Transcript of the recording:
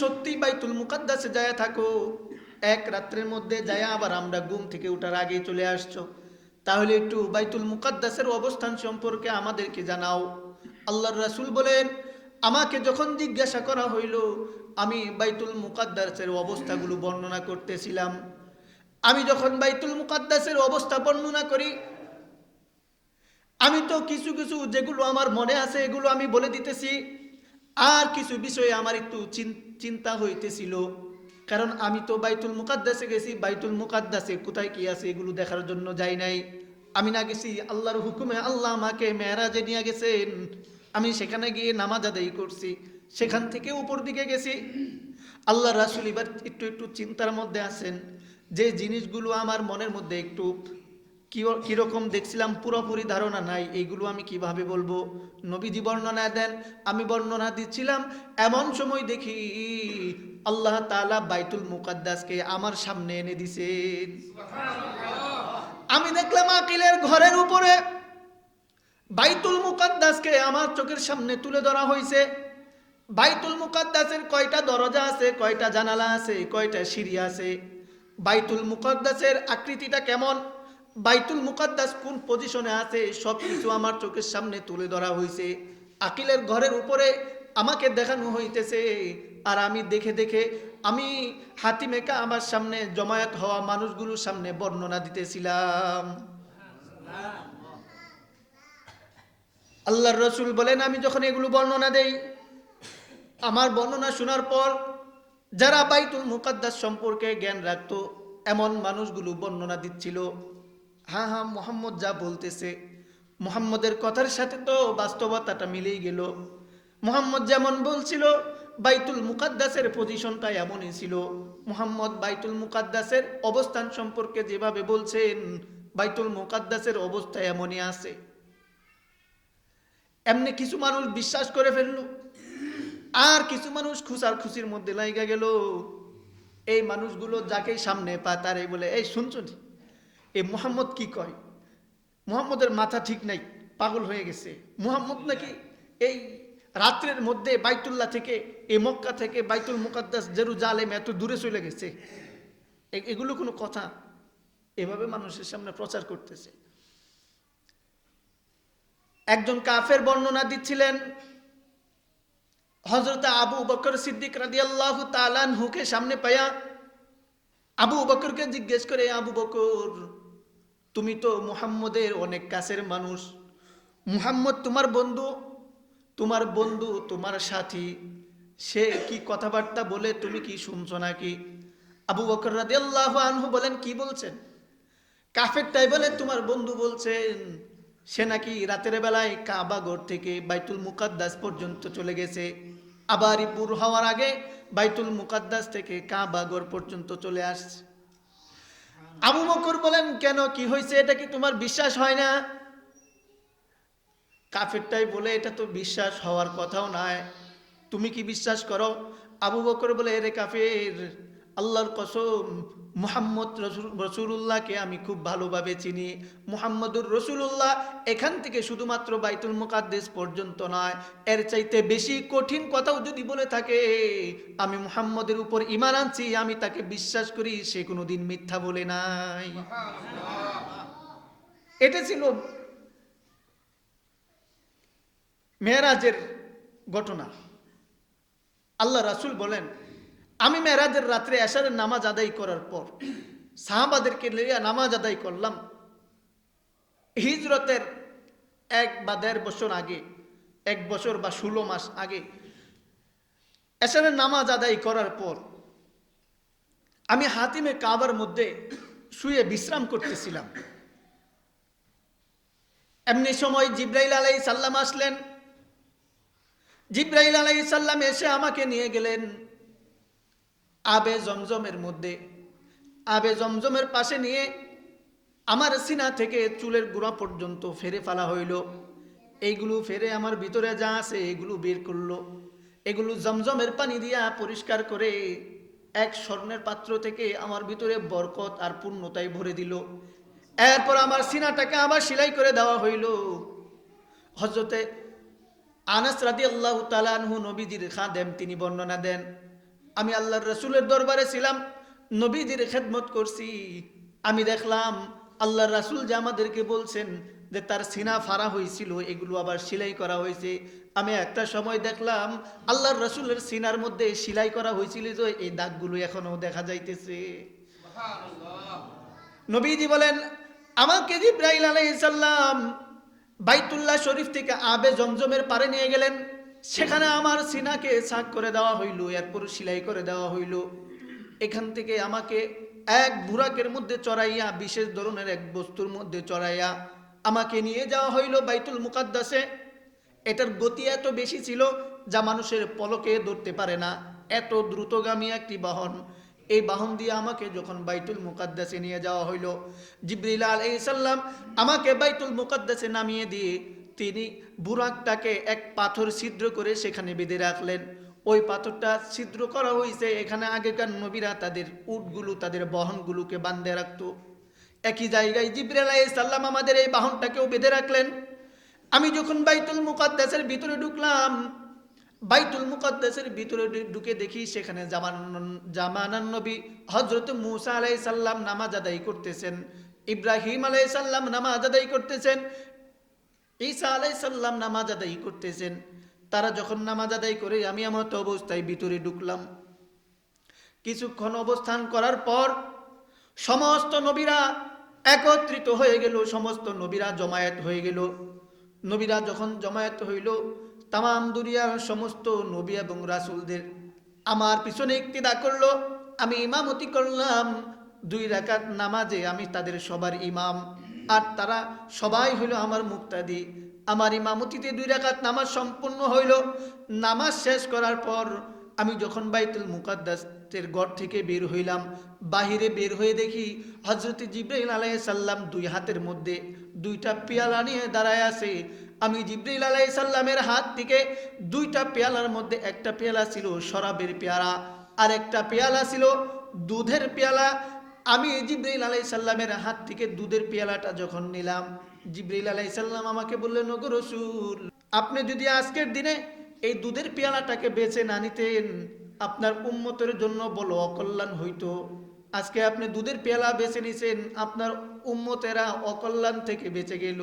সত্যি বাইতুল মুকাদ্দাসে যায় থাকো। এক রাত্রের মধ্যে যায় আবার আমরা ঘুম থেকে উঠার আগেই চলে আসছো। তাহলে একটু বাইতুল মুকাদ্দাসের অবস্থান সম্পর্কে আমাদেরকে জানাও। আল্লাহর রাসূল বলেন, আমাকে যখন জিজ্ঞাসা করা হইল, আমি বাইতুল মুকাদ্দাসের অবস্থাগুলো বর্ণনা করতেছিলাম। আমি যখন বাইতুল মুকাদ্দাসের অবস্থা বর্ণনা করি, আমি তো কিছু কিছু যেগুলো আমার মনে আছে, এগুলো আমি বলে দিতেছি। আর কিছু বিষয়ে আমার একটু চিন- চিন্তা হইতেছিল। কারণ আমি তো বাইতুল মুকাদ্দাসে গেছি। বাইতুল মুকাদ্দাসে কোথায় কি আছে এগুলো দেখার জন্য যাই নাই। আমি না গেছি, আল্লাহর হুকুমে আল্লাহ আমাকে মেয়েরাজে নিয়ে গেছেন। আমি সেখানে গিয়ে নামাজ আদায় করছি। সেখান থেকে উপর দিকে গেছি। আল্লাহ রাসুল এবার একটু একটু চিন্তার মধ্যে আছেন। যে জিনিসগুলো আমার মনের মধ্যে একটু কি কীরকম দেখছিলাম, পুরোপুরি ধারণা নাই। এইগুলো আমি কীভাবে বলব? নবীজি বর্ণনা দেন, আমি বর্ণনা দিচ্ছিলাম, এমন সময় দেখি আল্লাহ তাআলা বাইতুল মুকাদ্দাসকে আমার সামনে এনে দিছেন আমি দেখলাম আকিলের ঘরের উপরে বাইতুল মুকাদ্দাসকে আমার চোখের সামনে তুলে ধরা হয়েছে। বাইতুল মুকাদ্দাসের কয়টা দরজা আছে, কয়টা জানালা আছে, কয়টা সিঁড়ি আছে? বাইতুল মুকাদ্দাসের আকৃতিটা কেমন? বাইতুল মুকাদ্দাস কোন পজিশনে আছে সব কিছু আমার চোখের সামনে তুলে ধরা হয়েছে। আকিলের ঘরের উপরে আমাকে দেখানো হইতেছে আর আমি দেখে দেখে আমি হাতিমেকা আমার সামনে জমায়েত হওয়া মানুষগুলোর সামনে বর্ণনা দিতেছিলাম। আল্লাহর রসুল বলেন, আমি যখন এগুলো বর্ণনা দেই, আমার বর্ণনা শোনার পর যারা বাইতুল মুকাদ্দাস সম্পর্কে জ্ঞান রাখতো, এমন মানুষগুলো বর্ণনা দিচ্ছিল। হ্যাঁ হ্যাঁ মোহাম্মদ যা বলতেছে। মোহাম্মদের কথার সাথে তো বাস্তবতাটা মিলেই গেল। মোহাম্মদ যেমন বলছিল, বাইতুল মুকাদ্দাসের পজিশনটা এমনই ছিল। মোহাম্মদ বাইতুল মুকাদ্দাসের অবস্থান সম্পর্কে যেভাবে বলছেন, বাইতুল মুকাদ্দাসের অবস্থা এমনই আছে। এমনি কিছু মানুষ বিশ্বাস করে ফেলল। আর কিছু মানুষ খুশার খুশির মধ্যে লাইগা গেল। এই মানুষগুলো যাকে সামনে পায় তারে বলে, এই শুনছো এই মোহাম্মদ কি কয়? মোহাম্মদের মাথা ঠিক নাই, পাগল হয়ে গেছে। মোহাম্মদ নাকি এই রাত্রের মধ্যে বাইতুল্লাহ থেকে এই মক্কা থেকে বাইতুল মুকাদ্দাস জেরুজালেম এত দূরে চলে গেছে। এগুলো কোনো কথা? এভাবে মানুষের সামনে প্রচার করতেছে। একজন কাফের বর্ণনা দিচ্ছিলেন হজরত আবু বকর সিদ্দিক রাদিয়াল্লাহ তালানহুকে সামনে পায়া আবু বকরকে জিজ্ঞেস করে, আবু বকর, তুমি তো মুহাম্মদের অনেক কাছের মানুষ। মুহাম্মদ তোমার বন্ধু তোমার বন্ধু তোমার সাথী। সে কি কথাবার্তা বলে তুমি কি শুনছো নাকি? আবু বকর রাদিয়াল্লাহু আনহু বলেন, কি বলছেন? কাফেরটাই বলে, তোমার বন্ধু বলছেন, সে নাকি রাতের বেলায় কাবাগর থেকে বাইতুল মুকাদ্দাস পর্যন্ত চলে গেছে। আবার ইপুর হওয়ার আগে বাইতুল মুকাদ্দাস থেকে কাবাগর পর্যন্ত চলে আসছে। আবু বকর বলেন, কেন? কি হয়েছে? এটা কি তোমার বিশ্বাস হয় না? কাফেরটাই বলে, এটা তো বিশ্বাস হওয়ার কথাও নয়। তুমি কি বিশ্বাস করো? আবু বকর বলে রে কাফের আল্লাহর কসম, মুহাম্মদ রসুল্লাহকে আমি খুব ভালোভাবে চিনি। মুহাম্মদুর রসুল্লাহ এখান থেকে শুধুমাত্র বাইতুল মুকাদ্দেস পর্যন্ত নয়, এর চাইতে বেশি কঠিন কথাও যদি বলে থাকে, আমি মুহাম্মদের উপর ইমান আনছি, আমি তাকে বিশ্বাস করি, সে কোনোদিন মিথ্যা বলে নাই। এটা ছিল মেয়েরাজের ঘটনা। আল্লাহ রাসুল বলেন আমি মেয়েরাজের রাত্রে এশারের নামাজ আদায় করার পর সাহাবাদেরকে লিয়া নামাজ আদায় করলাম। হিজরতের এক বা দেড় বছর আগে, এক বছর বা ষোলো মাস আগে এশারের নামাজ আদায় করার পর আমি হাতিমে কাবার মধ্যে শুয়ে বিশ্রাম করতেছিলাম। এমনি সময় জিব্রাইল আলাই সাল্লাম আসলেন। জিব্রাইল আলাই সাল্লাম এসে আমাকে নিয়ে গেলেন। আবে জমজমের মধ্যে। আবে জমজমের পাশে নিয়ে আমার সিনা থেকে চুলের গোড়া পর্যন্ত ফেরে ফেলা হইল। এইগুলো ফেরে আমার ভিতরে যা আছে এগুলো বের করল। এগুলো জমজমের পানি দিয়া পরিষ্কার করে এক স্বর্ণের পাত্র থেকে আমার ভিতরে বরকত আর পূর্ণতায় ভরে দিল। এরপর আমার সিনাটাকে আবার সেলাই করে দেওয়া হইল। হজরতে আনাস রাদি আল্লাহ তালানহু নবীজির খাদেম তিনি বর্ণনা দেন আমি আল্লাহর রসুলের দরবারে ছিলাম নবীজির খেদমত করছি। আমি দেখলাম আল্লাহর রাসুল যে আমাদেরকে বলছেন যে তার সিনা ফাড়া হয়েছিল এগুলো আবার সেলাই করা হয়েছে। আমি একটা সময় দেখলাম আল্লাহর রসুলের সিনার মধ্যে সেলাই করা হয়েছিল যে এই দাগগুলো এখনও দেখা যাইতেছে। নবীজি বলেন আমাকে জিব্রাইল আলাইসাল্লাম বাইতুল্লাহ শরীফ থেকে আবে জমজমের পারে নিয়ে গেলেন। সেখানে আমার সিনাকে ছাক করে দেওয়া হইল, এরপর সেলাই করে দেওয়া হইল। এখান থেকে আমাকে এক বুরাকের মধ্যে চড়াইয়া, বিশেষ ধরনের এক বস্তুর মধ্যে চড়াইয়া আমাকে নিয়ে যাওয়া হইল বাইতুল মুকাদ্দাসে। এটার গতি এত বেশি ছিল যা মানুষের পলকে ধরতে পারে না। এত দ্রুতগামী একটি বাহন। এই বাহন দিয়ে আমাকে যখন বাইতুল মুকাদ্দাসে নিয়ে যাওয়া হইল, জিব্রিল আলাইসাল্লাম আমাকে বাইতুল মুকাদ্দাসে নামিয়ে দিয়ে তিনি বুরাকটাকে এক পাথর ছিদ্র করে সেখানে বেঁধে রাখলেন। ওই পাথরটা ছিদ্র করা হয়েছে এখানে আগেকার নবীরা তাদের উটগুলো, তাদের বহনগুলোকে বান্ধে রাখত। একই জায়গায় জিব্রাইল আলাইসাল্লাম আমাদের এই বাহনটাকেও বেঁধে রাখলেন। আমি যখন বাইতুল মুকাদ্দাসের ভিতরে ঢুকলাম, বাইতুল মুকাদ্দাসের ভিতরে ঢুকে দেখি সেখানে জামান জামানান নবী হজরত মুসা আলাই সাল্লাম নামাজ আদায় করতেছেন। ইব্রাহিম আলাই সাল্লাম নামাজ আদায় করতেছেন। ঈসা আলাই সাল্লাম নামাজ আদায় করতেছেন। তারা যখন নামাজ আদায় করে, আমি আমার তো অবস্থায় ভিতরে ঢুকলাম। কিছুক্ষণ অবস্থান করার পর সমস্ত নবীরা একত্রিত হয়ে গেল, সমস্ত নবীরা জমায়েত হয়ে গেল। নবীরা যখন জমায়েত হইল, তামাম দুনিয়ার সমস্ত নবী এবং রাসুলদের আমার পিছনে ইক্তিদা করল। আমি ইমামতি করলাম। দুই রাকাত নামাজে আমি তাদের সবার ইমাম। আর তারা সবাই হইল আমার মুক্তাদি। আমার ইমামতিতে দুই রাকাত নামাজ সম্পূর্ণ হইল। নামাজ শেষ করার পর আমি যখন বাইতুল মুকাদ্দাসের ঘর থেকে বের হইলাম, বাহিরে বের হয়ে দেখি হজরত জিব্রাইল আলাই সাল্লাম দুই হাতের মধ্যে দুইটা পেয়ালা নিয়ে দাঁড়ায় আছে। আমি জিব্রাইল আলাই সাল্লামের হাত থেকে দুইটা পেয়ালার মধ্যে একটা পেয়ালা ছিল শরাবের পেয়ালা আর একটা পেয়ালা ছিল দুধের পেয়ালা আমি জিব্রাইল আলাই সাল্লামের হাত থেকে দুধের পেয়ালাটা যখন নিলাম, জিব্রাইল আলাই সাল্লাম আমাকে বললেন নগর রসুল, আপনি যদি আজকের দিনে এই দুধের পেয়ালাটাকে বেছে না নিতেন, আপনার উম্মতের জন্য বলো অকল্যাণ হইতো। আজকে আপনি দুধের পেয়ালা বেছে নিছেন, আপনার উম্মতেরা অকল্যাণ থেকে বেঁচে গেল।